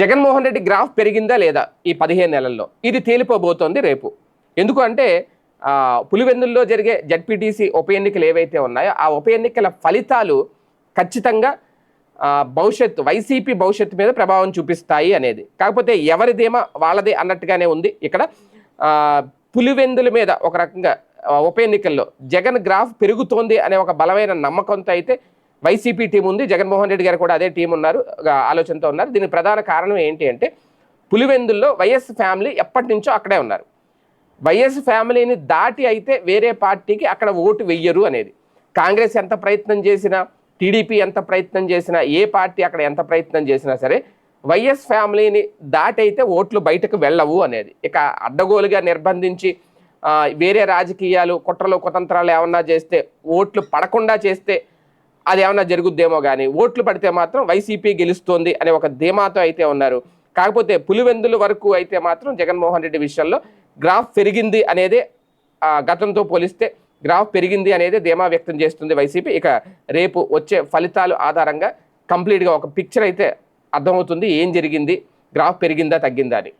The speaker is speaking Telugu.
జగన్మోహన్ రెడ్డి గ్రాఫ్ పెరిగిందా లేదా ఈ పదిహేను నెలల్లో? ఇది తేలిపోబోతోంది రేపు. ఎందుకు అంటే పులివెందుల్లో జరిగే జడ్పీటీసీ ఉప ఎన్నికలు ఏవైతే ఉన్నాయో ఆ ఉప ఎన్నికల ఫలితాలు ఖచ్చితంగా భవిష్యత్తు వైసీపీ భవిష్యత్తు మీద ప్రభావం చూపిస్తాయి అనేది. కాకపోతే ఎవరిదేమో వాళ్ళదే అన్నట్టుగానే ఉంది ఇక్కడ. పులివెందుల మీద ఒక రకంగా ఉప ఎన్నికల్లో జగన్ గ్రాఫ్ పెరుగుతోంది అనే ఒక బలమైన నమ్మకంతో అయితే వైసీపీ టీం ఉంది. జగన్మోహన్ రెడ్డి గారు కూడా అదే టీం ఉన్నారు. ఆలోచనతో ఉన్నారు. దీనికి ప్రధాన కారణం ఏంటి అంటే పులివెందుల్లో వైఎస్ ఫ్యామిలీ ఎప్పటి నుంచో అక్కడే ఉన్నారు. వైఎస్ ఫ్యామిలీని దాటి అయితే వేరే పార్టీకి అక్కడ ఓటు వెయ్యరు అనేది. కాంగ్రెస్ ఎంత ప్రయత్నం చేసినా టీడీపీ ఎంత ప్రయత్నం చేసినా ఏ పార్టీ అక్కడ ఎంత ప్రయత్నం చేసినా సరే వైఎస్ ఫ్యామిలీని దాటి అయితే ఓట్లు బయటకు వెళ్ళవు అనేది. ఇక అడ్డగోలుగా నిర్బంధించి వేరే రాజకీయాలు కుట్రలు కుతంత్రాలు ఏమన్నా చేస్తే ఓట్లు పడకుండా చేస్తే అది ఏమన్నా జరుగుద్దేమో కానీ ఓట్లు పడితే మాత్రం వైసీపీ గెలుస్తోంది అనే ఒక ధీమాతో అయితే ఉన్నారు. కాకపోతే పులివెందుల వరకు అయితే మాత్రం జగన్మోహన్ రెడ్డి విషయంలో గ్రాఫ్ పెరిగింది అనేదే గతంతో పోలిస్తే గ్రాఫ్ పెరిగింది అనేది ధీమా వ్యక్తం చేస్తుంది వైసీపీ. ఇక రేపు వచ్చే ఫలితాలు ఆధారంగా కంప్లీట్గా ఒక పిక్చర్ అయితే అర్థమవుతుంది. ఏం జరిగింది? గ్రాఫ్ పెరిగిందా తగ్గిందా అని.